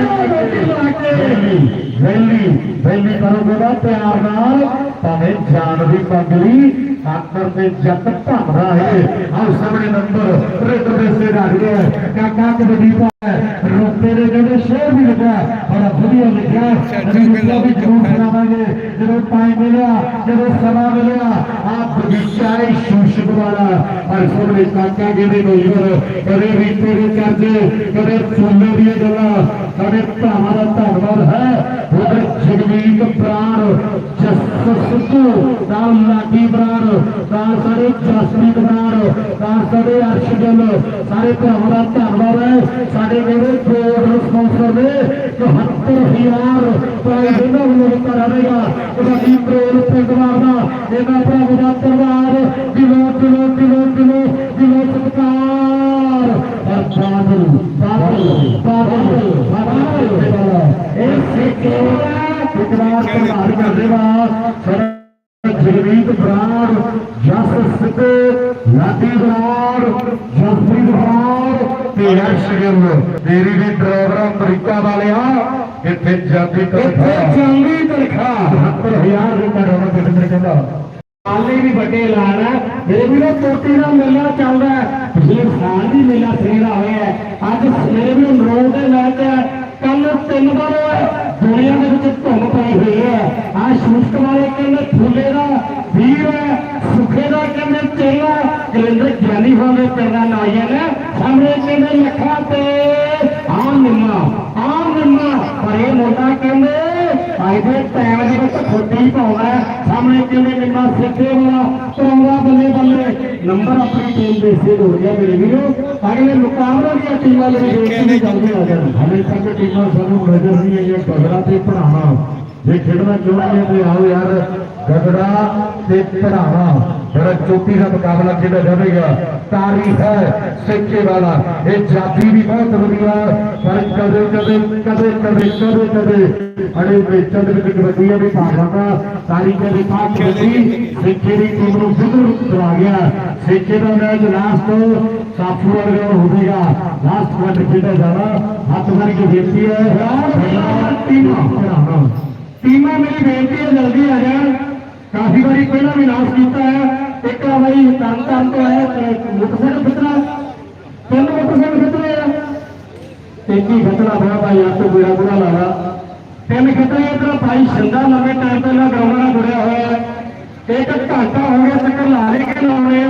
ਵੈਲੀ ਵੈਲੀ ਵੈਲੀ ਕਰੋਗੇ ਨਾ ਪਿਆਰ ਨਾਲ ਭਾਵੇਂ ਜਾਨ ਦੀ ਪੰਗਲੀ ਆਖਰ ਤੇ ਜੱਟ ਭੰਦਾ ਹੈ ਆਹ ਸਾਹਮਣੇ ਨੰਬਰ ਰਿੱਟ ਦੇ ਸੇ ਰੱਖ ਗਿਆ ਕਾਕਾ ਕਬੱਡੀ ਪਾ ਰੋਪੇ ਦੇ ਜਿਹੜੇ ਸ਼ੇਰ ਵੀ ਲੱਗਾ ਬੜਾ ਵਧੀਆ ਲਿਖਿਆ ਜਦੋਂ ਵੀ ਜਰੂਰ ਸੁਣਾਵਾਂਗੇ ਜਦੋਂ ਟਾਈਮ ਮਿਲਿਆ ਜਦੋਂ ਸਮਾਂ ਮਿਲਿਆ ਆਪ ਬਗੀਚਾ ਹੈ ਸ਼ੂਸ਼ਕ ਵਾਲਾ ਔਰ ਸਾਹਮਣੇ ਕਾਕਾ ਜਿਹਦੇ ਨੌਜਵਾਨ ਕਦੇ ਰੀਤੇ ਦੇ ਚਰਚੇ ਕਦੇ ਫੁੱਲੇ ਦੀਆਂ ਗੱਲਾਂ ਸਾਡੇ ਭਰਾਵਾਂ ਦਾ ਧੰਨਵਾਦ ਹੈ ਉਧਰ ਜਗਮੀਤ ਪ੍ਰਾਣ ਜਸਤ ਸਿੱਧੂ ਨਾਲ ਲਾਗੀ ਪ੍ਰਾਣ ਨਾਲ ਸਾਡੇ ਜਸਮੀਤ ਪ੍ਰਾਣ ਨਾਲ ਸਾਡੇ ਅਰਸ਼ ਗਿੱਲ ਸਾਰੇ ਭਰਾਵਾਂ ਦਾ ਧੰਨਵਾਦ ਹੈ ਸਾਡੇ ਜਿਹੜੇ ਬੋਰਡ ਸਪਾਂਸਰ ਨੇ 74000 ਪ੍ਰਾਈਜ਼ ਇਹਨਾਂ ਵੱਲੋਂ ਦਿੱਤਾ ਜਾਵੇਗਾ ਕਬੱਡੀ ਪ੍ਰੇਮ ਪਿੰਡ ਦਾ ਇਹਨਾਂ ਭਰਾਵਾਂ ਦਾ ਧੰਨਵਾਦ ਦਿਲੋਂ ਦਿਲੋਂ ਦਿਲੋਂ ਦਿਲੋਂ ਦਿਲੋਂ ਸਤਿਕਾਰ ਔਰ ਬਰਾੜ ਜਸ ਸਿੱਧੇ ਲਾਡੀ ਬਰਾੜ ਜਸਪ੍ਰੀਤ ਬਰਾੜ ਤੇ ਅਰਸ਼ ਗਿੱਲ ਤੇਰੀ ਵੀ ਡਰਾਈਵਰ ਅਮਰੀਕਾ ਵਾਲਿਆ ਇੱਥੇ ਜਾਂਦੀ ਤਨਖਾਹ ਜਾਂਦੀ ਤਨਖਾਹ 70000 ਰੁਪਏ ਡਰਾਈਵਰ ਕਹਿੰਦਾ ਹਾਲੇ ਵੀ ਵੱਡੇ ਐਲਾਨ ਹੈ ਮੇਰੇ ਵੀਰੋ ਚੋਟੀ ਦਾ ਮੇਲਾ ਚੱਲਦਾ ਹੈ। ਪਿਛਲੇ ਸਾਲ ਦੀ ਮੇਲਾ ਸਵੇਰਾ ਹੋਇਆ ਹੈ। ਅੱਜ ਸਵੇਰੇ ਵੀ ਨਰੋਲ ਦੇ ਮੈਚ ਹੈ ਕੱਲ ਤਿੰਨ ਵਾਰ ਦੁਨੀਆ ਦੇ ਵਿੱਚ ਧੁੰਮ ਪਈ ਹੋਈ ਹੈ। ਆ ਸ਼ੂਸ਼ਕ ਵਾਲੇ ਕਹਿੰਦੇ ਫੁੱਲੇ ਦਾ ਵੀਰ ਹੈ। ਸੁਖੇ ਦਾ ਕਹਿੰਦੇ ਚੇਲਾ ਕਲਿੰਦਰ ਗਿਆਨੀ ਹੋਵੇ ਪਿੰਡ ਦਾ ਨੌਜਵਾਨ ਸਾਹਮਣੇ ਕਹਿੰਦੇ ਲੱਖਾਂ ਤੇ ਆ ਨਿੰਮਾ ਆ ਨਿੰਮਾ। ਪਰ ਇਹ ਮੁੰਡਾ ਕਹਿੰਦੇ, ਅੱਜ ਦੇ ਟਾਈਮ ਦੇ ਵਿੱਚ ਖੋਟੀ ਪਾਉਂਦਾ ਸਾਹਮਣੇ ਕਹਿੰਦੇ ਨਿੰਮਾ ਸਿੱਧੇ ਵਾਲਾ ਪਾਉਂਦਾ ਬੱਲੇ ਬੱਲੇ। ਨੰਬਰ ਆਪਣੀ ਟੀਮ ਦੇ ਸੇ ਹੋ ਗਿਆ ਮੇਰੇ ਵੀਰੋ। ਅਗਲੇ ਮੁਕਾਬਲੇ ਦੀਆਂ ਟੀਮਾਂ ਦੇ ਵਿੱਚ ਵੀ ਚੱਲਦੇ ਆ। ਜਾਣ ਹਲੇ ਤੱਕ ਟੀਮਾਂ ਸਾਨੂੰ ਨਜ਼ਰ ਨਹੀਂ ਆਈਆਂ ਗਗੜਾ ਤੇ ਪੜਾਵਾ ਜੇ ਖੇਡਣਾ ਚਾਹੁੰਦੇ ਤੇ ਆਓ ਯਾਰ ਗਗੜਾ ਤੇ ਪੜਾਵਾ ਬੜਾ ਚੋਟੀ ਦਾ ਮੁਕਾਬਲਾ ਖੇਡਿਆ ਜਾਵੇਗਾ ਤਾਰੀਖ ਹੈ ਸਿੱਕੇ ਵਾਲਾ ਇਹ ਜਾਤੀ ਵੀ ਬਹੁਤ ਵਧੀਆ ਪਰ ਕਦੇ ਕਦੇ ਕਦੇ ਕਦੇ ਕਦੇ ਕਦੇ ਅੜੇ ਵੇਚਣ ਦੇ ਵਿੱਚ ਕਬੱਡੀ ਵੀ ਭਾਗਾਂਗਾ ਤਾਰੀਖ ਦੇ ਵਿਖਾ ਕਬੱਡੀ ਸਿੱਕੇ ਦੀ ਟੀਮ ਨੂੰ ਫਿਕਰ ਕਰਾ ਗਿਆ ਸਿੱਕੇ ਦਾ ਮੈਚ ਲਾਸਟ ਸਾਫੂ ਵਰਗਾ ਹੋਵੇਗਾ ਲਾਸਟ ਮੈਚ ਖੇਡਿਆ ਜਾਣਾ ਹੱਥ ਮਾਰ ਕੇ ਬੇਨਤੀ ਹੈ ਟੀਮਾਂ ਭਰਾਵਾਂ ਟੀਮਾਂ ਮੇਰੀ ਬੇਨਤੀ ਹੈ ਜਲਦੀ ਆ ਜਾਣ ਕਾਫੀ ਵਾਰੀ ਪਹਿਲਾਂ ਵੀ ਨਾਸ਼ ਕੀਤਾ ਹੈ, ਇੱਕ ਵਾਰੀ ਤਰਨ ਤਰਨ ਤੋਂ ਆਇਆ ਤੇ ਮੁਕਸਰ ਤਿੰਨ ਮੁਕਸਰ ਫਿਤਰੇ ਆ। ਇੱਕ ਹੀ ਬੜਾ ਭਾਈ ਆਪ ਤੋਂ ਬੁਰਾ ਬੁਰਾ ਲਾਵਾ ਤਿੰਨ ਫਿਤਰੇ ਇਧਰ ਭਾਈ ਸ਼ਿੰਦਾ ਲੰਮੇ ਟਾਈਮ ਪਹਿਲਾਂ ਗਰਾਊਂਡ ਨਾਲ ਜੁੜਿਆ ਹੋਇਆ ਹੈ। ਇੱਕ ਘੰਟਾ ਹੋ ਗਿਆ ਚੱਕਰ ਲਾ ਰਹੇ ਕਿ ਲਾਉਣੇ ਆ।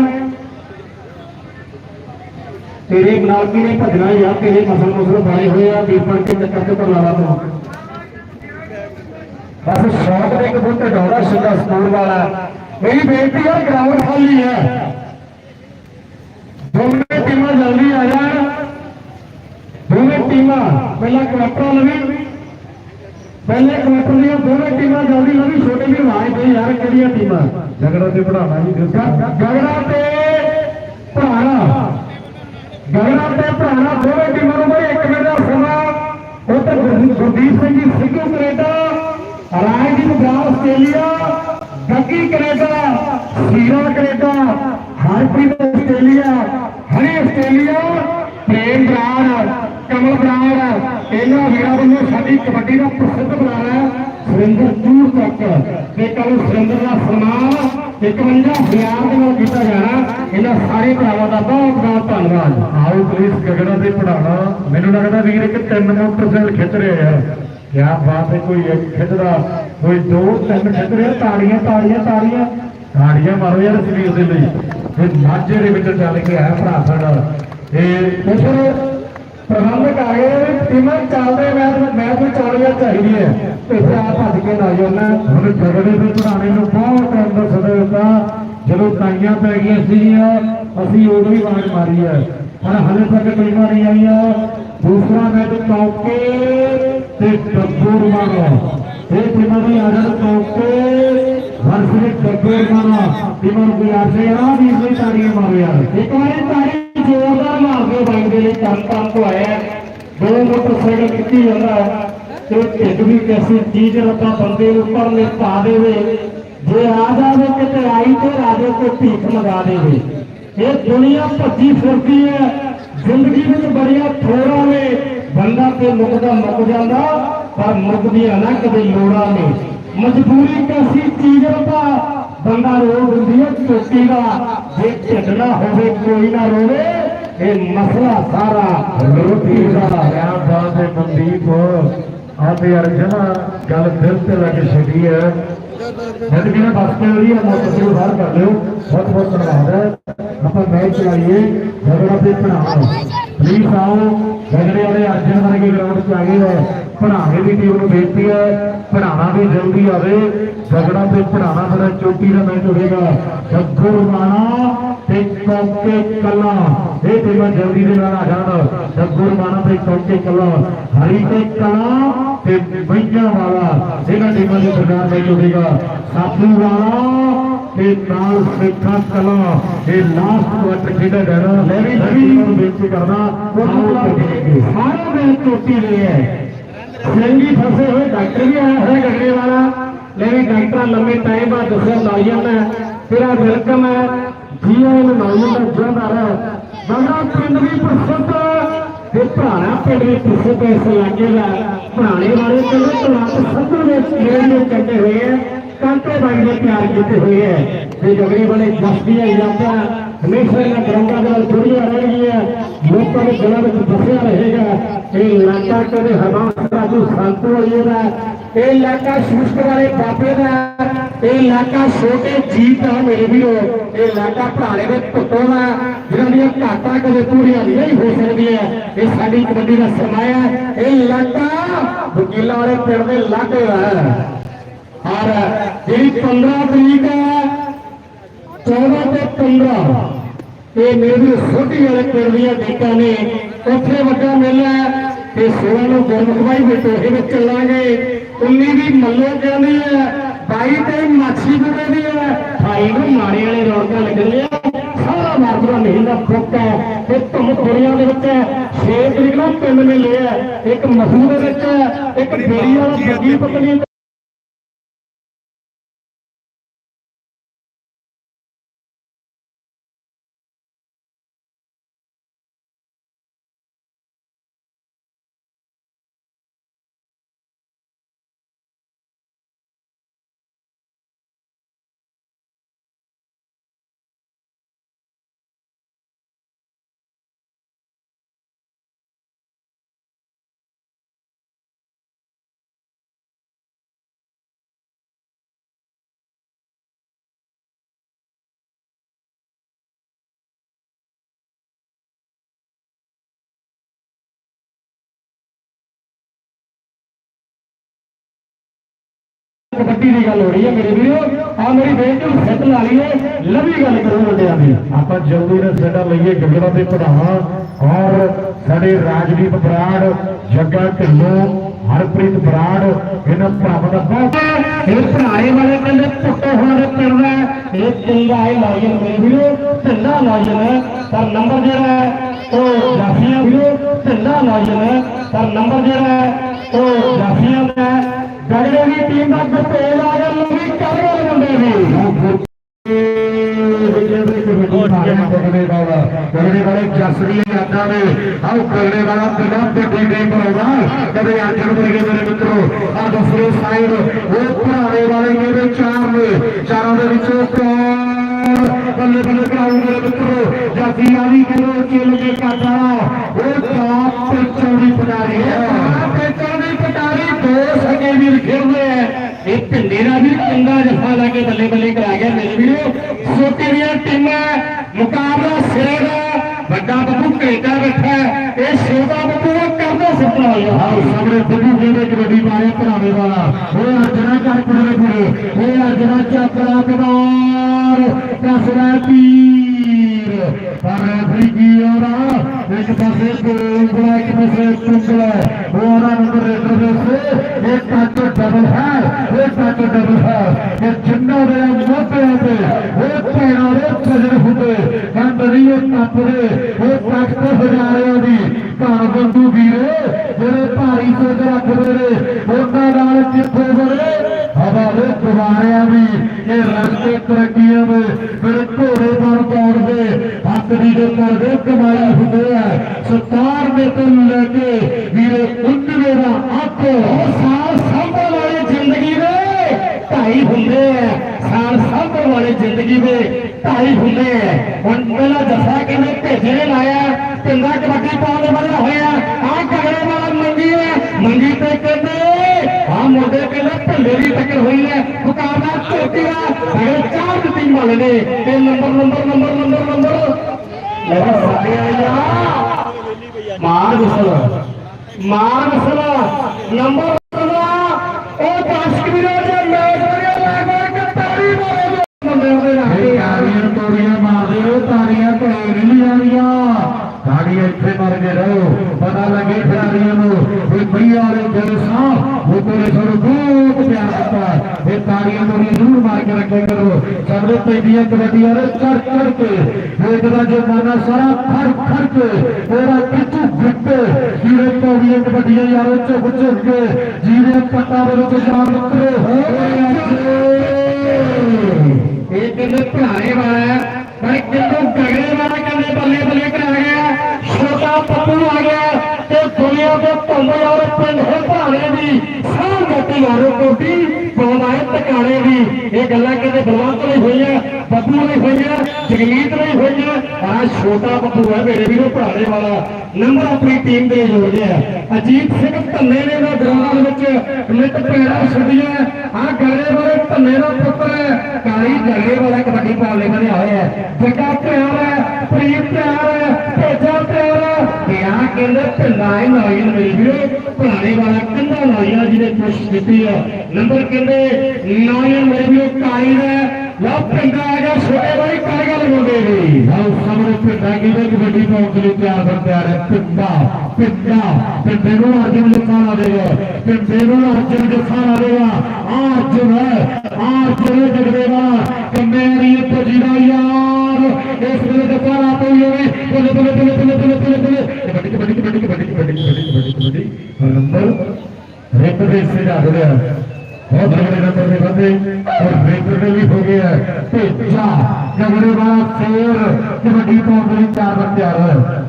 ਤੇਰੇ ਨਾਲ ਕੀ ਨੇ ਭਜਣਾ ਯਾਰ ਤੇਰੇ ਮਸਲ ਮੁਸਲ ਬਣੇ ਹੋਏ ਆ ਵੀਰ ਬਣ ਕੇ ਚੱਕਰ ਤੇ ਪਰ ਲਾਵਾ ਤੂੰ ਬਸ ਸ਼ੌਕ ਦੇ ਇੱਕ ਬੁੱਤ ਡੋਰਾ ਸਿੱਧਾ ਸਕੂਲ ਵਾਲਾ। ਮੇਰੀ ਬੇਨਤੀ ਹੈ ਗਰਾਊਂਡ ਖਾਲੀ ਹੈ ਦੋਵੇਂ ਟੀਮਾਂ ਜਲਦੀ ਆ ਜਾਣ। ਦੋਵੇਂ ਟੀਮਾਂ ਪਹਿਲਾਂ ਕਵੈਟਰ ਲਵੀ ਪਹਿਲੇ ਕਵੈਟਰ ਦੀਆਂ ਦੋਵੇਂ ਟੀਮਾਂ ਜਲਦੀ ਲਵੀ ਛੋਟੇ ਵੀ ਆਵਾਜ਼ ਦੇ ਯਾਰ ਕਿਹੜੀਆਂ ਟੀਮਾਂ? ਝਗੜਾ ਤੇ ਪੜਾਣਾ ਜੀ ਝਗੜਾ ਤੇ ਪੜਾਣਾ ਗਗਨਾ ਤੇ ਭਰਾਣਾ ਦੋਵੇਂ ਟੀਮਾਂ ਨੂੰ ਇੱਕ ਮਿੰਟ ਦਾ ਸਮਾਂ। ਉੱਧਰ ਗੁਰ- Gurdeep Singh ji Sidhu Canada. Rajdeep Brar Australia Gaggi Canada Seera Canada, Harpreet Australia, Hari Australia, Prem Brar, Kamal Brar, ਇਹਨਾਂ ਵੀਰਾਂ ਵੱਲੋਂ ਸਾਡੀ ਕਬੱਡੀ ਦਾ ਪ੍ਰਸਿੱਧ ਬੁਲਾਰਾ ਸੁਰਿੰਦਰ ਦੂਰ ਤੱਕ। ਤੇ ਕੱਲ ਸੁਰਿੰਦਰ ਦਾ ਸਨਮਾਨ 51000 ਦੇ ਨਾਲ ਕੀਤਾ ਜਾਣਾ ਇਹਨਾਂ ਸਾਰੇ ਭਰਾਵਾਂ ਦਾ ਬਹੁਤ ਬਹੁਤ ਧੰਨਵਾਦ। ਆਓ ਪਲੀਜ਼ ਗਗੜਾ ਤੇ ਪੜਾਣਾ ਮੈਨੂੰ ਲੱਗਦਾ ਵੀਰ ਇੱਕ 3 ਮੋਟਰਸਾਈਕਲ ਖਿੱਚ ਰਿਹਾ ਯਾਰ ਕਿਆ ਬਾਤ ਹੈ ਕੋਈ ਇੱਕ ਖਿੱਚਦਾ, ਕੋਈ ਦੋ, ਤਿੰਨ ਖਿੱਚ ਰਿਹਾ, ਤਾੜੀਆਂ ਤਾੜੀਆਂ ਤਾੜੀਆਂ। ਤਾੜੀਆਂ ਮਾਰੋ ਯਾਰ ਸਰੀਰ ਦੇ ਲਈ। ਇਹ ਮਾਝੇ ਦੇ ਵਿੱਚ ਚੱਲ ਕੇ ਆਇਆ ਭਰਾ ਸਾਡਾ। ਇਹ ਕੁਛ ਪ੍ਰਬੰਧਕ ਆ ਗਏ ਟੀਮਾਂ ਚੱਲਦੇ ਮੈਚ ਮੈਚ ਵਿੱਚ ਚੌੜੀਆਂ ਚਾਹੀਦੀਆਂ ਇੱਥੇ ਆ ਭੱਜ ਕੇ ਨਾ ਜਾਣਾ ਹੁਣ ਝਗੜੇ ਦੇ ਪੜਾਣੇ ਨੂੰ ਬਹੁਤ ਅੰਦਰ ਸਦਾ ਦਿੱਤਾ। ਜਦੋਂ ਤਾਈਆਂ ਪੈ ਗਈਆਂ ਸੀਗੀਆਂ, ਅਸੀਂ ਉਦੋਂ ਹੀ ਆਵਾਜ਼ ਮਾਰੀ ਹੈ। ਪਰ ਹਲੇ ਤੱਕ ਟੀਮਾਂ ਨਹੀਂ ਆਈਆਂ ਦੂਸਰਾ ਮੈਚ ਟੌਕੇ ਤੇ ਗੱਬੂਰ ਮਾਰੋ। ਇਹ ਟੀਮਾਂ ਦੀ ਆਦਤ ਟੌਕੇ ਵਰਸੇ ਗੱਬੂਰ ਮਾਰੋ। ਟੀਮਾਂ ਨੂੰ ਕੋਈ ਆਸੇ ਆ ਵੀ ਇਸ ਲਈ ਤਾੜੀਆਂ ਮਾਰੋ ਯਾਰ। ਇੱਕ ਵਾਰੀ ਦੇ ਲਈ ਕੰਮ ਕੰਮ ਤੋਂ ਆਇਆ ਦੋ ਮੋਟਰਸਾਈਕਲ ਕਿੱਥੇ ਜਾਂਦਾ ਤੇ ਢਿੱਡ ਵੀ ਕਿਸੇ ਚੀਜ਼ ਰੱਬਾ ਬੰਦੇ ਨੂੰ ਉੱਪਰ ਨੇ ਪਾ ਦੇਵੇ। ਜੇ ਆ ਜਾਵੇ ਕਿਤੇ ਆਈ ਤੇ ਰਾਜੇ ਕੋ ਭੀਖ ਲਗਾ ਦੇਵੇ। ਇਹ ਦੁਨੀਆ ਭੱਜੀ ਫਿਰਦੀ ਹੈ। ਜ਼ਿੰਦਗੀ ਵਿੱਚ ਬੜੀਆਂ ਥੋੜਾਂ ਨੇ। ਬੰਦਾ ਤੇ ਮੁਕਦਾ ਮੁੱਕ ਜਾਂਦਾ ਪਰ ਮੁਕਦੀਆਂ ਨਾ ਕਦੇ ਲੋੜਾਂ ਨੇ। ਮਜਬੂਰੀ ਕੈਸੀ ਚੀਜ਼ ਦਾ ਬੰਦਾ ਰੋਗ ਹੁੰਦੀ ਹੈ ਚੋਟੀ ਦਾ। ਜੇ ਨਾ ਹੋਵੇ ਕੋਈ ਨਾ ਰੋਵੇ ਇਹ ਮਸਲਾ ਸਾਰਾ ਰੋਟੀ ਦਾ। ਆ ਬਾਤ ਹੈ ਮਨਦੀਪ ਆਤੇ ਅਰਜਨ ਗੱਲ ਦਿਲ ਤੇ ਲੱਗ ਛੱਡੀ ਹੈ। ਜਦ ਵੀ ਨਾ ਬਸ ਕੇ ਰਹੀ ਹੈ ਮੋਟਰ ਤੋਂ ਬਾਹਰ ਕਰ ਲਿਓ। ਬਹੁਤ ਬਹੁਤ ਧੰਨਵਾਦ ਹੈ। ਆਪਾਂ ਮੈਚ ਚਲਾਈਏ ਝਗੜਾ ਤੇ ਪੜਾਓ ਪਲੀਜ਼ ਆਓ। ਝਗੜੇ ਵਾਲੇ ਅਰਜਨ ਵਰਗੇ ਗਰਾਊਂਡ 'ਚ ਆ ਗਏ ਹੈ। ਪੜਾਵੇ ਦੀ ਟੀਮ ਨੂੰ ਬੇਨਤੀ ਹੈ ਪੜਾਣਾ ਵੀ ਜਲਦੀ ਆਵੇ। ਝਗੜਾ ਤੇ ਪੜਾਣਾ ਬੜਾ ਚੋਟੀ ਦਾ ਮੈਚ ਹੋਵੇਗਾ। ਜੱਗੂ ਮਾਣਾ ਤੇ ਕੋਕੇ ਕਲਾ। ਇਹ ਟੀਮਾਂ ਜਲਦੀ ਦੇ ਨਾਲ ਆ ਜਾਣ। ਜੱਗੂ ਮਾਣਾ ਤੇ ਕੌਕੇ ਕਲਾ। ਹਰੀ ਤੇ ਕਲਾ ਤੇ ਬਈਆਂ ਵਾਲਾ। ਇਹਨਾਂ ਟੀਮਾਂ ਦੇ ਦਰਮਿਆਨ ਮੈਚ ਹੋਵੇਗਾ। ਸਾਥੂ ਵਾਲਾ ਤੇ ਨਾਲ ਸੇਖਾ ਕਲਾ ਇਹ ਲਾਸਟ ਕੁਆਟਰ ਖੇਡਿਆ ਜਾਣਾ ਲੈ ਵੀ ਸਭੀ ਨੂੰ ਬੇਨਤੀ ਕਰਦਾ ਸਾਰਾ ਦਿਨ ਚੋਟੀ ਲਈ ਹੈ। ਚੰਗੀ ਫਸੇ ਹੋਏ ਡਾਕਟਰ ਵੀ ਆਇਆ ਹੋਇਆ ਗਗੜੇ ਵਾਲਾ। ਲੈ ਵੀ ਡਾਕਟਰ ਲੰਮੇ ਟਾਈਮ ਬਾਅਦ ਦੱਸਿਆ ਨੌਜਵਾਨ ਹੈ। ਤੇਰਾ ਵੈਲਕਮ ਹੈ। ਜੀ ਆਇਆਂ ਨੌਜਵਾਨ ਦਾ ਜਿਉਂਦਾ ਰਹਿ। ਬੰਦਾ ਪਿੰਡ ਵੀ ਪ੍ਰਸਿੱਧ ਤੇ ਭਰਾਣਾ ਪਿੰਡ ਵੀ ਪ੍ਰਸਿੱਧ ਇਸ ਇਲਾਕੇ ਦਾ। ਭਰਾਣੇ ਵਾਲੇ ਕਹਿੰਦੇ ਤੁਰੰਤ ਸੱਧੂ ਦੇ ਖੇਡ ਨੂੰ ਕੱਢੇ ਹੋਏ ਹੈ। ਕਾਂਟੇ ਬਾਈ ਦੇ ਪਿਆਰ ਕੀਤੇ ਹੋਏ ਹੈ। ਤੇ ਗਗੜੇ ਵਾਲੇ ਜਸਤੀਆਂ ਇਲਾਕਾ ਹਮੇਸ਼ਾ ਇਹਨਾਂ ਗਰਾਊਂਡਾਂ ਦੇ ਨਾਲ ਜੁੜੀਆਂ ਰਹਿਣਗੀਆਂ। ਲੋਕਾਂ ਦੇ ਦਿਲਾਂ ਵਿੱਚ ਵਸਿਆ ਰਹੇਗਾ। ਇਹ ਇਲਾਕਾ ਕਦੇ ਹਰਬੰਸ ਰਾਜੂ ਸੰਤੂ ਵਾਲੀ ਦਾ, ਇਹ ਇਲਾਕਾ ਸ਼ੂਸ਼ਕ ਵਾਲੇ ਬਾਬੇ ਦਾ, ਇਹ ਇਲਾਕਾ ਛੋਟੇ ਜੀਤ ਦਾ ਮੇਰੇ ਵੀਰੋ, ਇਹ ਇਲਾਕਾ ਭਰਾਲੇ ਦੇ ਪੁੱਤੋਂ ਦਾ ਜਿਹਨਾਂ ਦੀਆਂ ਘਾਟਾਂ ਕਦੇ ਪੂਰੀਆਂ ਨਹੀਂ ਹੋ ਸਕਦੀਆਂ। ਇਹ ਸਾਡੀ ਕਬੱਡੀ ਦਾ ਸਰਮਾਇਆ ਹੈ। ਇਹ ਇਲਾਕਾ ਵਕੀਲਾਂ ਵਾਲੇ ਪਿੰਡ ਦੇ ਲਾਗੇ ਦਾ ਹੈ। ਔਰ ਜਿਹੜੀ 15 ਤਰੀਕ ਹੈ 14 ਤੇ 15 ਇਹ ਮੇਰੀ ਛੋਟੀ ਵਾਲੇ ਪਿੰਡ ਦੀਆਂ ਡੇਟਾਂ ਉੱਥੇ ਵੱਡਾ ਮੇਲਾ ਹੈ ਤੇ 16 ਨੂੰ ਗੁਰਮੁਖਬਾਈ ਦੇ ਟੋਹੇ ਵਿੱਚ ਚੱਲਾਂਗੇ। 19 ਦੀ ਮੱਲੋ ਜਾਂਦੀ ਹੈ 22 ਤੇ ਮਾਛੀ ਗੁੜੇ ਦੀ ਹੈ। 28 ਨੂੰ ਮਾਰੇ ਵਾਲੇ ਰੌਣਕਾਂ ਲੱਗਣਗੀਆਂ ਸਾਰਾ ਮਾਰਦਰਾ ਦਾ ਫੁੱਕ ਹੈ ਤੇ ਧੁੰਮ ਦੁਨੀਆ ਦੇ ਵਿੱਚ ਹੈ। 6 ਤਰੀਕ ਨੂੰ ਪਿੰਡ ਮੇਲੇ ਹੈ। ਇੱਕ ਮਸੂ ਦੇ ਵਿੱਚ ਹੈ, ਇੱਕ ਬੇੜੀ ਵਾਲਾ ਬੱਗੀ ਪਤਲੀ ਕਬੱਡੀ ਦੀ ਗੱਲ ਹੋ ਰਹੀ ਹੈ ਮੇਰੇ ਵੀਰੋ। ਆ ਮੇਰੀ ਬੇਟੀ ਨੂੰ ਸੈੱਟ ਲਾ ਲਈਏ। ਲੰਬੀ ਗੱਲ ਕਰੋ ਮੁੰਡਿਆਂ ਦੀ। ਆਪਾਂ ਜਲਦੀ ਨਾਲ ਸਾਡਾ ਲਈਏ ਗੱਗੜਾ ਤੇ ਪੜਾਵਾ ਔਰ ਸਾਡੇ ਰਾਜਦੀਪ ਬਰਾੜ ਜੱਗਾ ਢਿੱਲੋਂ ਹਰਪ੍ਰੀਤ ਬਰਾੜ ਇਹਨਾਂ ਭਰਾਵਾਂ ਦਾ ਬਹੁਤ ਇਹ ਭਰਾਏ ਵਾਲੇ ਕਹਿੰਦੇ ਪੁੱਟੋ ਹੋਣ ਦੇ ਪਿੰਡ ਦਾ ਇਹ ਚੰਗਾ ਹੈ ਲਾਇਨ ਮੇਰੇ ਵੀਰੋ ਲਾਇਨ ਹੈ। ਪਰ ਨੰਬਰ ਜਿਹੜਾ ਹੈ ਉਹ ਜਾਫੀਆਂ ਵੀਰੋ ਲਾਇਨ ਹੈ। ਪਰ ਨੰਬਰ ਜਿਹੜਾ ਹੈ ਉਹ ਜਾਫੀਆਂ ਦਾ ਹੈ ਗੜੜੇ ਦੀ ਟੀਮ ਦਾ ਗਪੇਲ ਆ ਗਿਆ ਲੋਕੀ ਕਰ ਰਹੇ ਮੁੰਡੇ ਵੀ। ਕਰਨੇ ਵਾਲੇ ਜਸਰੀ ਯਾਦਾਂ ਨੇ। ਆਓ ਕਰਨੇ ਵਾਲਾ ਬਿਨਾਂ ਵੱਡੀ ਟੀਮ ਬਣਾਉਂਦਾ ਕਦੇ ਅਰਜਨ ਵਰਗੇ ਮੇਰੇ ਮਿੱਤਰੋ ਆ ਦੂਸਰੇ ਸਾਈਡ ਉਹ ਭਰਾਵੇ ਵਾਲੇ ਮੇਰੇ ਚਾਰ ਨੇ। ਚਾਰਾਂ ਦੇ ਵਿੱਚੋਂ ਕੌਣ? ਬੱਲੇ ਬੱਲੇ ਕਰਾਉ ਮੇਰੇ ਮਿੱਤਰੋ ਜਾਤੀ ਆਲੀ ਕਿਲੋ ਚਿਲ ਕੇ ਕਾਟਾ ਉਹ ਕਾਪ ਤੇ ਚੌੜੀ ਪਟਾਰੀ ਹੈ। ਤੇ ਦੋ ਸਕੇ ਵੀਰ ਖੇਡਦੇ ਆ। ਇਹ ਢਿੰਡੇ ਵੀ ਚੰਗਾ ਜਫਾ ਲਾ ਕੇ ਬੱਲੇ ਬੱਲੇ ਕਰਾ ਗਿਆ ਮੇਰੇ ਵੀਰੋ। ਛੋਟੀ ਦੀਆਂ ਟੀਮਾਂ, ਮੁਕਾਬਲਾ ਸਿਰੇ ਦਾ, ਵੱਡਾ ਬੱਬੂ ਘੇਟਾ ਬੈਠਾ ਇਹ ਛੋਟਾ ਬੱਬੂ ਕਰਦਾ ਸੁਪਨਾ ਆਓ ਸਾਹਮਣੇ ਬੱਬੂ ਜਿਹੜੇ ਕਬੱਡੀ ਮਾਰੇ ਭਰਾਵੇ ਵਾਲਾ। ਉਹ ਅਰਜਨਾ ਚੱਕ ਪੁਰੇ ਪੁਰੇ ਇਹ ਅਰਜਨਾ ਚੱਕ ਰਾਕਦਾਰ ਕਸਰਾ ਪੀਰ। ਪਰ ਰੈਫਰੀ ਕੀ ਇੱਕ ਪਾਸੇ ਗੋਲਗਲਾ ਇੱਕ ਪਾਸੇ ਟੁੰਗਲਾ ਉਹਨਾਂ ਨੰਬਰ ਰੇਡਰ ਦੇ ਸੇ ਇਹ ਟੱਚ ਡਬਲ ਹੈ ਇਹ ਟੱਚ ਡਬਲ ਹੈ ਇਹ ਜਿੰਨਾ ਦੇ ਮੋਢਿਆਂ ਤੇ, ਉਹ ਪੈਰਾਂ ਦੇ ਸਜਣ ਹੁੰਦੇ ਕੰਡ ਦੀ ਉਹ ਟੱਪਦੇ ਉਹ ਤਖਤ ਹਜ਼ਾਰਿਆਂ ਦੀ, ਧਨ ਬੰਦੂ ਵੀਰੇ ਜਿਹੜੇ ਭਾਰੀ ਸੋਚ ਰੱਖਦੇ ਨੇ, ਉਹਨਾਂ ਨਾਲ ਕਿੱਥੇ ਬਣੇ ਹਵਾ ਦੇ ਵੀ ਇਹ ਰਸਤੇ ਤਰੱਕੀਆਂ ਦੇ ਮੇਰੇ ਘੋੜੇ ਬਣ ਪਾਉਣਗੇ ਹੱਥ ਦੀ ਦੇ ਕਰਦੇ ਕਮਾਈ ਹੁੰਦੇ ਆ ਸਤਾਰ ਦੇ ਤੋਂ ਲੈ ਕੇ ਵੀਰੇ ਉੱਤਵੇ ਦਾ ਅੱਖ। ਸਾਲ ਸੰਭਲ ਵਾਲੀ ਜ਼ਿੰਦਗੀ ਦੇ ਢਾਈ ਹੁੰਦੇ ਆ। ਸਾਲ ਸੰਭਲ ਵਾਲੀ ਜ਼ਿੰਦਗੀ ਦੇ ਢਾਈ ਹੁੰਦੇ ਆ। ਹੁਣ ਪਹਿਲਾਂ ਦੱਸਿਆ ਕਿਵੇਂ ਭੇਜੇ ਲਾਇਆ। ਪਿੰਡਾ ਕਬੱਡੀ ਪਾਉਣ ਦੇ ਬਣੇ ਹੋਇਆ। ਆ ਕਗੜੇ ਵਾਲਾ ਮੰਗੀ ਹੈ। ਮੰਗੀ ਤੇ ਕਹਿੰਦੇ ਆ ਮੁੰਡੇ ਕਹਿੰਦੇ ਭੱਲੇ ਦੀ ਟੱਕਰ ਹੋਈ ਹੈ। ਮੁਕਾਬਲਾ ਚੋਟੀ ਦਾ ਅਗਰ ਚਾਰ ਟੀਮ ਵਾਲੇ ਨੇ ਤੇ number number number number number. ਲੈ ਵੀ ਸਾਰੇ ਆਇਆ ਮਾਰ ਵਿਸਲ ਮਾਰ ਵਿਸਲ ਨੰਬਰ ਉਹ ਦਰਸ਼ਕ ਵੀਰੋ ਜੇ ਮੈਚ ਵਧੀਆ ਲੱਗਦਾ ਕਿ ਤਾੜੀ ਮਾਰੋ ਜੀ ਮੁੰਡੇ ਦੇ ਇਹ ਨਾਲ ਤਾੜੀਆਂ ਤੋੜੀਆਂ ਮਾਰਦੇ ਹੋ ਤਾੜੀਆਂ ਘਰੇ ਨਹੀਂ ਜਾਣੀਆਂ ਤਾੜੀਆਂ ਇੱਥੇ ਮਾਰ ਰਹੋ। ਪਤਾ ਲੱਗੇ ਖਿਡਾਰੀਆਂ ਨੂੰ ਵੀ ਬਈਆ ਵਾਲੇ ਦਿਲ ਸਾਹ, ਉਹ ਸਾਨੂੰ ਬਹੁਤ ਪਿਆਰ ਦਿੱਤਾ। ਇਹ ਤਾੜੀਆਂ ਤੋੜੀਆਂ ਜ਼ਰੂਰ ਮਾਰ ਕੇ ਰੱਖਿਆ ਕਰੋ। ਸਾਡੇ ਪੈਂਦੀਆਂ ਕਬੱਡੀਆਂ ਦੇ ਚੜ ਚੜ ਕੇ। ਵੇਖਦਾ ਜੋ ਮਾਨਾ ਸਾਰਾ ਖੜ ਖੜ ਕੇ। ਉਹਦਾ ਕਿੱਥੋਂ ਫਿੱਟ? ਜਿਹੜੇ ਤੋੜੀਆਂ ਕਬੱਡੀਆਂ ਯਾਰੋ ਝੁਕ ਝੁਕ ਕੇ। ਜਿਹਦੇ ਪੱਟਾਂ ਦੇ ਵਿੱਚ ਜਾਨ ਉਤਰੇ ਹੋਏ ਇਹ ਕਹਿੰਦੇ ਭਲਾਏ ਵਾਲਾ ਹੈ, ਪਰ ਕਿੰਦੋਂ ਵਾਲਾ ਕਹਿੰਦੇ ਬੱਲੇ ਬੱਲੇ ਕਰਾ ਗਿਆ। ਛੋਟਾ ਪੱਪੂ ਆ ਗਿਆ ਤੇ ਦੁਨੀਆ ਦੇ ਭੰਡੇ ਔਰ ਪਿੰਡ ਹੈ ਭਾਣੇ ਦੀ ਸਾਹ ਮੋਟੀ ਕੋਟੀ ਪਾਉਂਦਾ ਹੈ ਦੀ ਇਹ ਗੱਲਾਂ ਕਹਿੰਦੇ ਬਲਵੰਤ ਨਹੀਂ ਹੋਈਆਂ, ਬੱਬੂ ਨਹੀਂ ਹੋਈਆਂ, ਜਗਮੀਤ ਨਹੀਂ ਹੋਈਆਂ। ਆ ਛੋਟਾ ਬੱਬੂ ਹੈ ਮੇਰੇ ਵੀਰੋ ਭਾਣੇ ਵਾਲਾ। ਨੰਬਰ ਆਪਣੀ ਟੀਮ ਦੇ ਜੋੜਦੇ ਆ ਅਜੀਤ ਸਿੰਘ ਧੰਨੇ ਨੇ ਦਾ ਗਰਾਊਂਡ ਦੇ ਵਿੱਚ ਮਿੱਟ ਪੈੜਾ ਛੱਡੀਆਂ। ਆ ਗੜੇ ਵਾਲੇ ਧੰਨੇ ਦਾ ਪੁੱਤਰ ਹੈ। ਕਾਲੀ ਜਗੇ ਵਾਲਾ ਕਬੱਡੀ ਪਾਲੇ ਬਣਿਆ ਹੋਇਆ ਹੈ। ਜੱਗਾ ਪਿਆਰ ਹੈ, ਪ੍ਰੀਤ ਪਿਆਰ ਪਿਆਰ ਹੈ। ਤੇ ਆ ਕਹਿੰਦੇ ਪਿੰਡਾਂ ਹੀ ਨੌਜਵਾਨ ਮੇਰੀ ਭਾਣੇ ਵਾਲਾ ਕੰਧਾ ਨੌਜਵਾਨ ਜਿਹਨੇ ਕੋਸ਼ਿਸ਼ ਕੀਤੀ ਹੈ ਨੰਬਰ ਕਹਿੰਦੇ ਨੌਜਵਾਨ ਮੇਰੇ ਵੀਰੇ ਕਾਲੀ ਹੈ ਲਓ ਪਿੰਡਾ ਆ ਗਿਆ ਛੋਟੇ ਬਾਈ ਕਾਲੀਆ ਲਗਾਉਂਦੇ ਨੇ ਲਓ ਸਾਹਮਣੇ ਪਿੰਡਾਂ ਕੀ ਦੇ ਕਬੱਡੀ ਪਾਉਣ ਲਈ ਤਿਆਰ ਬਣ ਤਿਆਰ ਹੈ ਪਿੰਡਾ ਪਿੰਡਾ, ਪਿੰਡੇ ਨੂੰ ਅਰਜਨ ਜੱਫਾ ਲਾ ਦੇਗਾ। ਪਿੰਡੇ ਨੂੰ ਅਰਜਨ ਜੱਫਾ ਲਾ ਦੇਗਾ। ਆ ਅਰਜਨ ਹੈ ਆ। ਅਰਜਨ ਜਗਦੇਵਾ ਕੰਮੇ ਦੀ ਪਜੀਰਾ ਯਾਰ। Terus dulu depan atau Yuri. Dulu dulu dulu dulu dulu dulu dulu. Kembali kembali kembali kembali kembali kembali kembali kembali. Nomor ਰੈਕਟਰ ਦੇ ਸਿਰਾ ਹੋ ਗਿਆ ਬਹੁਤ ਬੜੇ ਨੰਬਰ ਦੇ ਬੰਦੇ ਔਰ ਰੈਕਟਰ ਦੇ ਵੀ ਹੋ ਗਿਆ ਤੇ ਚਾ ਜਗੜੇ ਬਾਅਦ ਫੇਰ ਕਬੱਡੀ ਤੋਂ ਅਗਲੇ ਚਾਰ ਬੰਦੇ ਆ ਰਹੇ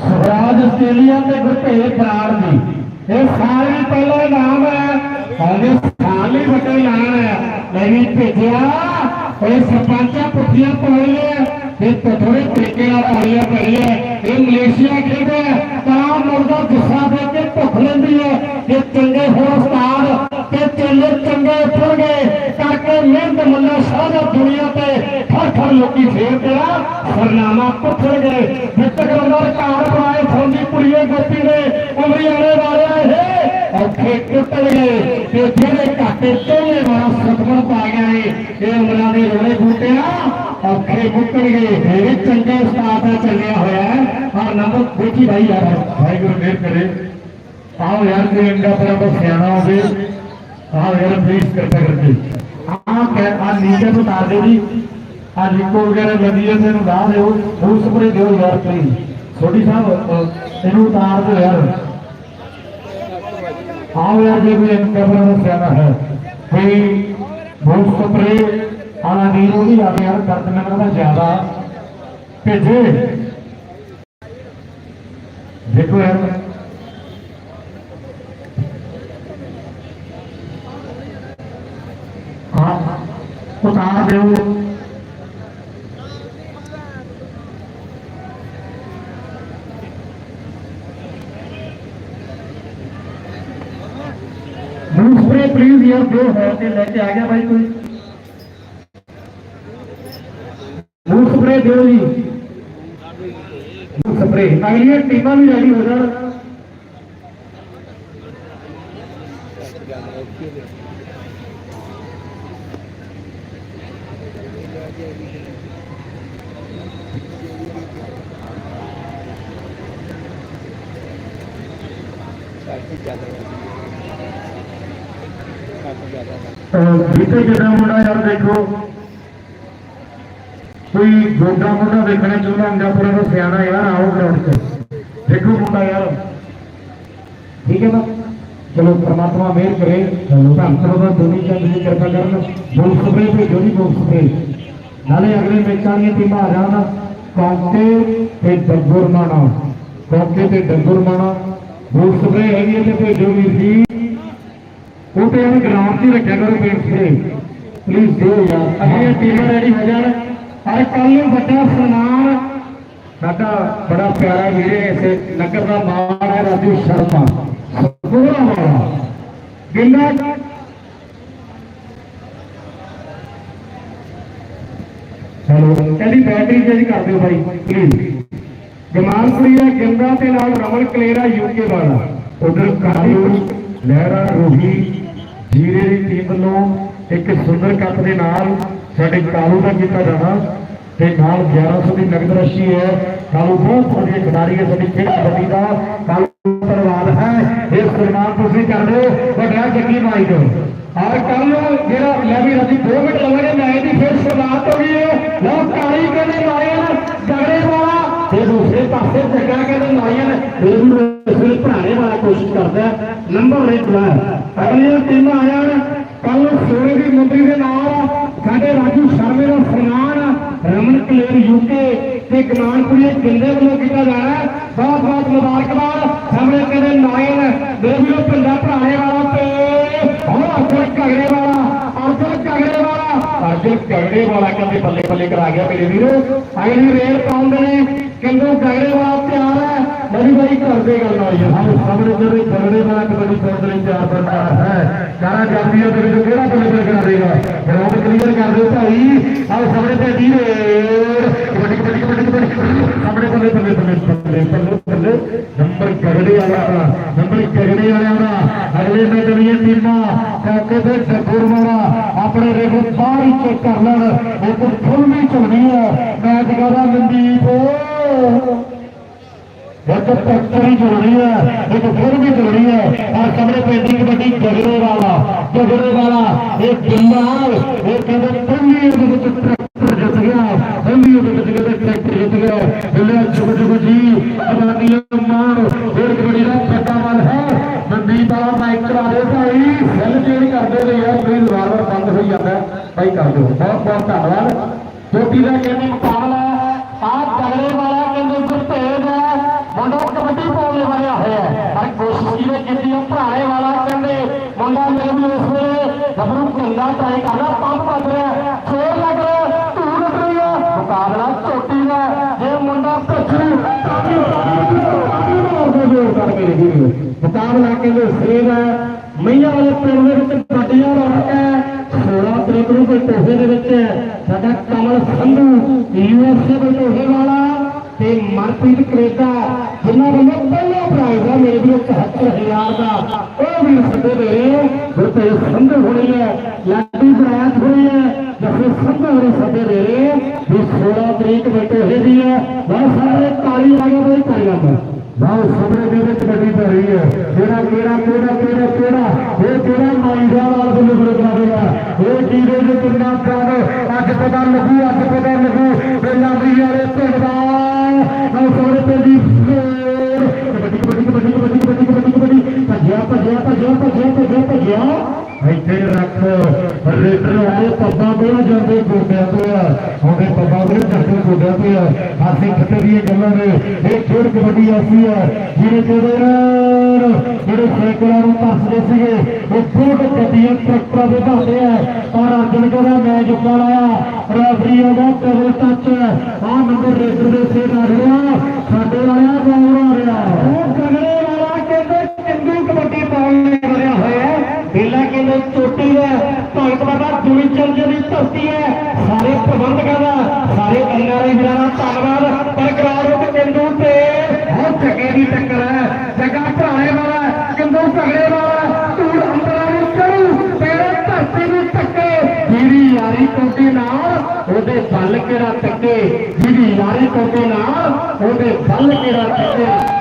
ਸਵਰਾਜ ਆਸਟ੍ਰੇਲੀਆ ਤੇ ਗੁਰਪ੍ਰੀਤ ਬਰਾੜ ਜੀ ਇਹ ਸਾਰੇ ਪਹਿਲਾ ਨਾਮ ਹੈ ਸਾਡੇ ਸਾਰੇ ਵੱਡੇ ਨਾਮ ਹੈ ਮੈਂ ਵੀ ਭੇਜਿਆ ਇਹ ਸਰਪੰਚਾਂ ਪੁੱਠੀਆਂ ਪਾਉਣੀਆਂ ਇਹ ਥੋੜੇ ਤਰੀਕੇ ਨਾਲ ਪਾਉਣੀਆਂ ਪਈਆਂ ਇਹ ਮਲੇਸ਼ੀਆ ਖੇਡਦਾ ਤਾਂ ਮੁਰਦਾ ਗੁੱਸਾ ਦੇ ਕੇ ਭੁੱਖ ਲੈਂਦੀ ਹੈ ਜੇ ਚੰਗੇ ਹੋ ਉਸਤਾਦ, ਤੇ ਚੰਗੇ ਚੰਗੇ ਗਏ ਕਰਕੇ ਮਿਹਨਤ ਮੁੱਲਾ ਸਾਰਾ ਦੁਨੀਆ ਤੇ ਠਰ ਠਰ ਲੋਕੀ ਫੇਰ ਤੇਰਾ ਸਰਨਾਮਾ ਪੁੱਛਣਗੇ ਜਿੱਤਕ ਰੰਦਰ ਘਰ ਬਣਾਏ ਫੌਜੀ ਕੁੜੀਏ ਗੋਪੀ ਨੇ ਉਮਰੀ ਆਲੇ ਵਾਲਿਆ ਇਹ ਔਖੇ ਟੁੱਟਣਗੇ ਤੇ ਜਿਹੜੇ ਘਾਟੇ ਤੋਲੇ ਵਾਲਾ ਸਤਮਨ ਪਾ ਗਿਆ ਏ ਇਹ ਉਮਰਾਂ ਦੇ ਰੋਲੇ ਬੂਟਿਆ ਔਖੇ ਮੁੱਕਣਗੇ ਇਹ ਚੰਗੇ ਉਸਤਾਦ ਦਾ ਚੱਲਿਆ ਹੋਇਆ ਨੰਬਰ ਦੇਖੀ ਭਾਈ ਯਾਰ ਵਾਹਿਗੁਰੂ ਮਿਹਰ ਕਰੇ। ਆਓ ਯਾਰ ਕੋਈ ਅੰਗਾ ਪਰ ਬਸ ਸਿਆਣਾ ਹੋਵੇ। ਆਓ ਯਾਰ ਪਲੀਜ਼ ਕਿਰਪਾ ਕਰਕੇ। ਆ ਕਹਿ ਆ ਨੀਚੇ ਉਤਾਰ ਦਿਓ ਜੀ। ਆ ਲਿਖੋ ਵਗੈਰਾ ਲੱਗੀ ਹੈ ਇਹਨੂੰ ਲਾ ਦਿਓ। ਉਸ ਸਪਰੇ ਦਿਓ ਯਾਰ ਪਲੀਜ਼ ਛੋਟੀ ਸਾਹਿਬ ਇਹਨੂੰ ਉਤਾਰ ਦਿਓ ਯਾਰ। ਆਓ ਯਾਰ ਜੇ ਕੋਈ ਅੰਗਾ ਪਰ ਬਸ ਸਿਆਣਾ ਹੈ। ਕੋਈ ਬੂਸ ਸਪਰੇ ਆਲਾ ਨੀਰੂ ਵੀ ਆ ਯਾਰ ਦਰਦ ਮੈਨੂੰ ਜ਼ਿਆਦਾ। ਭੇਜੇ। ਦੇਖੋ ਯਾਰ। ਹਾਂ, ਉਤਾਰ ਦਿਓ। ਨੂੰ ਸਪਰੇ ਪਲੀਜ਼ ਯਾਰ, ਜੋ ਹੈ ਤੇ ਲੈ ਕੇ ਆ ਗਿਆ ਭਾਈ ਕੋਈ। ਨੂੰ ਦਿਓ ਜੀ। छपरे अगलियाँ टीमा भी रेडी हो जाए। तो भीतर जो मुंडा यार देखो। ਕੋਈ ਗੋਡਾ ਮੁੰਡਾ ਵੇਖਣਾ ਚਾਹੁੰਦਾ ਅੰਗਾਪੁਰਾ ਦਾ ਸਿਆਣਾ ਯਾਰ ਆਓ ਗਰਾਊਂਡ 'ਚ ਦੇਖੋ ਮੁੰਡਾ ਯਾਰ ਠੀਕ ਹੈ ਨਾ ਚਲੋ ਪ੍ਰਮਾਤਮਾ ਮਿਹਰ ਕਰੇ ਧੰਨ ਸਰੋਵਰ ਦੋਨੀ ਚੰਦ ਜੀ ਕਿਰਪਾ ਕਰਨ ਬੋਲ ਸਪਰੇ ਭੇਜੋ ਜੀ ਬੋਲ ਸਪਰੇ ਨਾਲੇ ਅਗਲੇ ਮੈਚਾਂ ਦੀਆਂ ਟੀਮਾਂ ਆ ਜਾਣ ਕੌਂਕੇ ਤੇ ਡੱਗੁਰਮਾਣਾ ਕੌਂਕੇ ਤੇ ਡੱਗੁਰਮਾਣਾ ਬੋਲ ਸਪਰੇ ਹੈਗੀ ਹੈ ਤੇ ਭੇਜੋ ਵੀਰ ਜੀ ਉਹ ਤੇ ਇਹਨੂੰ ਗਰਾਊਂਡ 'ਚ ਹੀ ਰੱਖਿਆ ਕਰੋ ਪੇਂਟ ਸਪਰੇ ਪਲੀਜ਼ ਦਿਓ ਯਾਰ ਅਗਲੀਆਂ ਟੀਮਾਂ ਰੈਡੀ ਹੋ ਜਾਣ ਔਰ ਕੱਲ ਨੂੰ ਵੱਡਾ ਸਨਮਾਨ। ਸਾਡਾ ਬੜਾ ਪਿਆਰਾ ਵੀਰੇ ਇਸੇ ਨਗਰ ਦਾ ਮਾਣ ਹੈ, ਰਾਜੂ ਸ਼ਰਮਾ। ਸਤਿਗੁਰਾਂ ਵਾਲਾ ਗਿੰਦਾ ਹੈਲੋ ਕਹਿੰਦੀ ਬੈਟਰੀ ਚੇਂਜ ਕਰ ਦਿਓ ਬਾਈ ਪਲੀਜ਼ ਜਮਾਲਪੁਰੀ ਦਾ ਗਿੰਦਾ ਤੇ ਨਾਲ ਰਮਨ ਕਲੇਰਾ ਯੂਕੇ ਵਾਲਾ। ਉਧਰ ਕਾਲੂ, ਲਹਿਰਾ, ਰੋਹੀ, ਜੀਰੇ ਦੀ ਟੀਮ ਵੱਲੋਂ ਇੱਕ ਸੁੰਦਰ ਕੱਪ ਦੇ ਨਾਲ ਸਾਡੇ ਕਾਲੂ ਦਾ ਕੀਤਾ ਜਾਣਾ ਤੇ ਨਾਲ 1100 ਦੀ ਨਗਦ ਰਾਸ਼ੀ ਹੈ। ਕਾਲੂ ਬਹੁਤ ਵਧੀਆ ਖਿਡਾਰੀ ਹੈ, ਸਾਡੀ ਖੇਡ ਕਬੱਡੀ ਦਾ। ਕਾਲੂ ਪਰਵਾਦ ਹੈ। ਇਹ ਸਨਮਾਨ ਤੁਸੀਂ ਕਰਦੇ ਵੱਡਾ ਜੱਗੀ ਮਾਈ ਜੋ ਔਰ ਕੱਲ, ਜਿਹੜਾ ਲੈ ਵੀ ਰਾਜੀ 2 ਮਿੰਟ ਲੱਗਣੇ ਮੈਚ ਦੀ ਫਿਰ ਸ਼ੁਰੂਆਤ ਹੋ ਗਈ ਹੈ। ਲਓ ਕਾਲੀ ਕਹਿੰਦੇ ਲਾਇਨ ਜਗੜੇ ਵਾਲਾ। ਤੇ ਦੂਸਰੇ ਪਾਸੇ ਜੱਗਾ ਕਹਿੰਦੇ ਲਾਇਨ ਇਹ ਵੀ ਭਰਾਣੇ ਵਾਲਾ ਕੋਸ਼ਿਸ਼ ਕਰਦਾ ਨੰਬਰ 1 ਅਗਲੀਆਂ ਟੀਮਾਂ ਆ ਕੱਲ ਸੋਨੇ ਦੀ ਮੁੰਦਰੀ ਦੇ ਨਾਲ ਸਾਡੇ ਰਾਜੂ ਸ਼ਰਮੇ ਦਾ ਸਨਮਾਨ ਰਮਨ ਕਲੇਰ ਯੂਕੇ ਤੇ ਗਨਾਨਪੁਰੀ ਕਿੰਦੇ ਵੱਲੋਂ ਕੀਤਾ ਜਾਣਾ ਹੈ। ਬਹੁਤ ਬਹੁਤ ਮੁਬਾਰਕਬਾਦ। ਸਾਹਮਣੇ ਕਹਿੰਦੇ ਨਾਇਨ ਦੇਵੀਓ ਪਿੰਡਾ ਭਰਾਣੇ ਵਾਲਾ ਤੇ ਹੁਣ ਅਰਜਨ ਝਗੜੇ ਵਾਲਾ, ਅਰਜਨ ਝਗੜੇ ਵਾਲਾ। ਅਰਜਨ ਝਗੜੇ ਵਾਲਾ ਕਹਿੰਦੇ ਬੱਲੇ ਬੱਲੇ ਕਰਾ ਗਿਆ ਮੇਰੇ ਵੀਰੋ। ਅਗਲੀ ਰੇਲ ਪਾਉਂਦੇ ਨੇ। ਕਿੰਦੋਂ ਝਗੜੇ ਵਾਲਾ ਤਿਆਰ ਹੈ। ਬੜੀ ਬੜੀ ਕਰਦੇ ਗੱਲ ਹੋਈ ਹੈ। ਸਾਹਮਣੇ ਜਿਹੜੇ ਝਗੜੇ ਵਾਲਾ ਕਬੱਡੀ ਕੋਰਟ ਲਈ ਤਿਆਰ ਬਰਕਰਾਰ ਹੈ ਜਾਤੀਆਂ ਦੇ ਵਿੱਚ ਕਿਹੜਾ ਬੱਲੇ ਕਰਾ ਦੇਗਾ? ਗਰਾਊਂਡ ਕਲੀਅਰ ਕਰ ਦਿਓ ਭਾਈ। ਆਹ ਸਾਹਮਣੇ ਤੇ ਦੀ ਕਬੱਡੀ ਕਬੱਡੀ ਕਬੱਡੀ ਕਬੱਡੀ। ਸਾਹਮਣੇ ਬੱਲੇ ਬੱਲੇ ਬੱਲੇ ਬੱਲੇ ਬੱਲੇ ਬੱਲੇ ਨੰਬਰ ਝਗੜੇ ਵਾਲਾ ਦਾ ਨੰਬਰ ਝਗੜੇ ਵਾਲਿਆਂ ਦਾ। ਅਗਲੇ ਮੈਚ ਦੀਆਂ ਟੀਮਾਂ। ਕਾਕੇ ਤੇ ਡੱਗੁਰ ਮਾਰਾ। ਆਪਣੇ ਰੇਗੂ ਬਾਹਰ ਹੀ ਚੈੱਕ ਕਰ ਲੈਣ। ਇੱਕ ਫੁੱਲ ਵੀ ਚੱਲਦੀ ਹੈ ਮੈਚ ਕਹਦਾ ਮਨਦੀਪ। ਇੱਕ ਟੱਕਰੀ ਜ਼ਰੂਰੀ ਹੈ, ਇੱਕ ਫਿਰ ਵੀ ਜ਼ਰੂਰੀ ਹੈ। ਔਰ ਕਮਰੇ ਪੈਂਦੀ ਕਬੱਡੀ ਜਗਰੇ ਵਾਲਾ ਜਗਰੇ ਵਾਲਾ, ਇਹ ਜੰਮਾਲ ਇਹ ਕਹਿੰਦੇ ਪੰਨੀ ਦੇ ਵਿੱਚ ਟਰੈਕਟਰ ਜਿੱਤ ਗਿਆ। ਪੰਨੀ ਦੇ ਵਿੱਚ ਕਹਿੰਦੇ ਟਰੈਕਟਰ ਜਿੱਤ ਗਿਆ। ਬਿੱਲੇ ਜੁਗ ਜੁਗ ਜੀ ਅਬਾਦੀ ਮਾਨ ਹੋਰ ਕਬੱਡੀ ਦਾ ਫੱਟਾ ਹੈ। ਮਨਦੀਪ ਵਾਲਾ ਮਾਈਕ ਚਲਾ ਦੇ ਭਾਈ। ਸੈਲ ਚੇਂਜ ਕਰਦੇ ਨੇ ਯਾਰ ਪਲੀਜ਼ ਵਾਰ ਵਾਰ ਬੰਦ ਹੋਈ ਜਾਂਦਾ। ਭਾਈ ਕਰ ਦਿਓ। ਬਹੁਤ ਬਹੁਤ ਧੰਨਵਾਦ ਚੋਟੀ ਦਾ ਕਹਿੰਦੇ ਮੁਕਾਬਲਾ ਆਹ ਜਗਰੇ ਵਾਲਾ ਕਹਿੰਦੇ ਗੁਰਤੇਜ ਹੈ ਮੁੰਡਾ ਕਬੱਡੀ ਪਾਉਣੇ ਵਾਲਿਆ ਹੋਇਆ ਹੈ ਪਰ ਕੋਸ਼ਿਸ਼ ਇਹਨੇ ਕੀਤੀ ਉਹ ਭਰਾਣੇ ਵਾਲਾ ਕਹਿੰਦੇ ਮੁੰਡਾ ਮੇਰੇ ਵੀ ਉਸ ਵੇਲੇ ਗੱਭਰੂ ਘੁੰਦਾ ਟਰਾਈ ਕਰਦਾ ਪੰਪ ਵੱਜ ਰਿਹਾ ਛੋੜ ਲੱਗ ਰਿਹਾ ਧੂੜ ਉੱਡ ਰਹੀ ਹੈ ਮੁਕਾਬਲਾ ਝੋਟੀ ਦਾ ਜੇ ਮੁੰਡਾ ਭੱਜੂ ਕਾਫੀ ਕਾਫੀ ਮਾਰਦੇ ਜੋਰ ਕਰ ਮੇਰੇ ਵੀਰੋ ਮੁਕਾਬਲਾ ਕਹਿੰਦੇ ਸੇਵ ਹੈ। ਮਈਆਂ ਵਾਲੇ ਪਿੰਡ ਦੇ ਵਿੱਚ ਗੱਡੀਆਂ ਰੌਣਕ ਹੈ। 16 ਤਰੀਕ ਨੂੰ ਕੋਈ ਟੋਹੇ ਦੇ ਵਿੱਚ ਸਾਡਾ ਕਮਲ ਸੰਧੂ ਯੂਐਸਏ ਦੇ ਤੋਹਫੇ ਵਾਲਾ ਤੇ ਮਨਪ੍ਰੀਤ ਕਨੇਡਾ ਜਿਨ੍ਹਾਂ ਵੱਲੋਂ ਪਹਿਲਾ ਪ੍ਰਾਈਜ਼ ਹੈ ਮੇਰੇ ਵੀਰੋ 75000 ਦਾ। ਉਹ ਵੀ ਸੱਦੇ ਦੇ ਰਹੇ ਗੁਰਤੇ ਸੰਧੂ ਹੋਣੀ ਹੈ, ਲਾਡੀ ਬਰਾਤ ਹੋਈ ਹੈ। ਜਸੇ ਸੰਧੂ ਹੋਣੀ ਸੱਦੇ ਦੇ ਰਹੇ ਵੀ 16 ਤਰੀਕ ਨੂੰ ਤੋਹਫੇ ਦੀ ਹੈ। ਬਹੁਤ ਸਾਰੇ ਤਾਲੀ ਲਾਗੇ ਕੋਈ ਤਾਲੀਆਂ ਪਰ ਬਹੁਤ ਦੇ ਵਿੱਚ ਗੱਡੀ ਪੈ ਰਹੀ ਹੈ। ਕਿਹੜਾ ਕਿਹੜਾ ਕਿਹੜਾ ਕਿਹੜਾ ਕਿਹੜਾ? ਇਹ ਕਿਹੜਾ ਮਾਈਦਾ ਵਾਲ ਦੇ ਨਿਬੜ ਜਾਵੇਗਾ ਇਹ ਜੀਰੇ ਦੇ ਕਿੰਨਾ ਪ੍ਰਾਣ ਅੱਜ ਪਤਾ ਲੱਗੂ, ਅੱਜ ਪਤਾ ਲੱਗੂ। ਪਹਿਲਾਂ ਵੀ ਵਾਲੇ ਪਿੰਡ ਦਾ ਉਹ ਸੋਹਣੇ ਪਿੰਡ ਦੀ ਕਬੱਡੀ ਕਬੱਡੀ ਕਬੱਡੀ ਕਬੱਡੀ ਕਬੱਡੀ ਕਬੱਡੀ। ਭੱਜਿਆ ਭੱਜਿਆ ਭੱਜਿਆ ਭੱਜਿਆ ਭੱਜਿਆ ਭੱਜਿਆ। ਇੱਥੇ ਰੱਖ। ਰੇਡਰ ਆਏ ਪੱਬਾਂ ਤੋਂ ਜਾਂਦੇ ਗੋਡਿਆਂ ਤੋਂ ਆ। ਉਹਦੇ ਪੱਬਾਂ ਤੋਂ ਜਾਂਦੇ ਗੋਡਿਆਂ ਤੋਂ ਆ। ਹਾਸੀ ਖੱਟੇ ਦੀਆਂ ਗੱਲਾਂ ਨੇ। ਇਹ ਖੇਡ ਕਬੱਡੀ ਆਸੀ ਆ। ਜਿਹੜੇ ਜਿਹੜੇ ਜਿਹੜੇ ਸਾਈਕਲਾਂ ਨੂੰ ਤਰਸਦੇ ਸੀਗੇ, ਉਹ ਖੁਦ ਗੱਡੀਆਂ ਟਰੈਕਟਰਾਂ ਦੇ ਘਾਟੇ ਆ। ਔਰ ਅਰਜਨ ਕਹਿੰਦਾ ਮੈਚ ਉੱਪਰ ਆਇਆ ਰੈਫਰੀ ਉਹਦਾ ਟੇਬਲ ਟੱਚ ਆ। ਨੰਬਰ ਰੇਡਰ ਦੇ ਸਿਰ ਆ ਰਿਹਾ। ਸਾਡੇ ਵਾਲਿਆ ਗੌਰ ਆ ਰਿਹਾ ਉਹ ਗਗੜੇ ਵਾਲਾ ਕਹਿੰਦੇ ਚੰਗੀ ਕਬੱਡੀ ਪਾਉਣ ਨੇ ਬਣਿਆ ਹੋਇਆ ਬੇਲਾ ਕਹਿੰਦੇ ਚੋਟੀ ਦਾ ਭਗਤ ਬਾਬਾ ਦੁਨੀ ਚੰਦ ਦੀ ਧਰਤੀ ਹੈ ਸਾਰੇ ਪ੍ਰਬੰਧਕਾਂ ਦਾ ਸਾਰੇ ਐਨਆਰਆਈ ਵੀਰਾਂ ਦਾ ਧੰਨਵਾਦ ਬਰਕਰਾਰ ਰੁਕ ਕਿੰਦੂ ਤੇ ਬਹੁਤ ਜੱਗੇ ਦੀ ਟੱਕਰ ਹੈ ਜੱਗਾ ਭਰਾਣੇ ਵਾਲਾ ਕਿੰਦੂ ਝਗੜੇ ਵਾਲਾ ਧੂੜ ਅੰਬਰਾਂ ਨੂੰ ਚੜੂ ਤੇਰੇ ਧਰਤੀ ਨੂੰ ਟੱਕੇ ਜਿਹੜੀ ਯਾਰੀ ਟੋਟੀ ਨਾਲ ਉਹਦੇ ਬਲ ਕਿਹੜਾ ਟੱਕੇ ਜਿਹੜੀ ਯਾਰੀ ਟੋਟੀ ਨਾਲ ਉਹਦੇ ਬਲ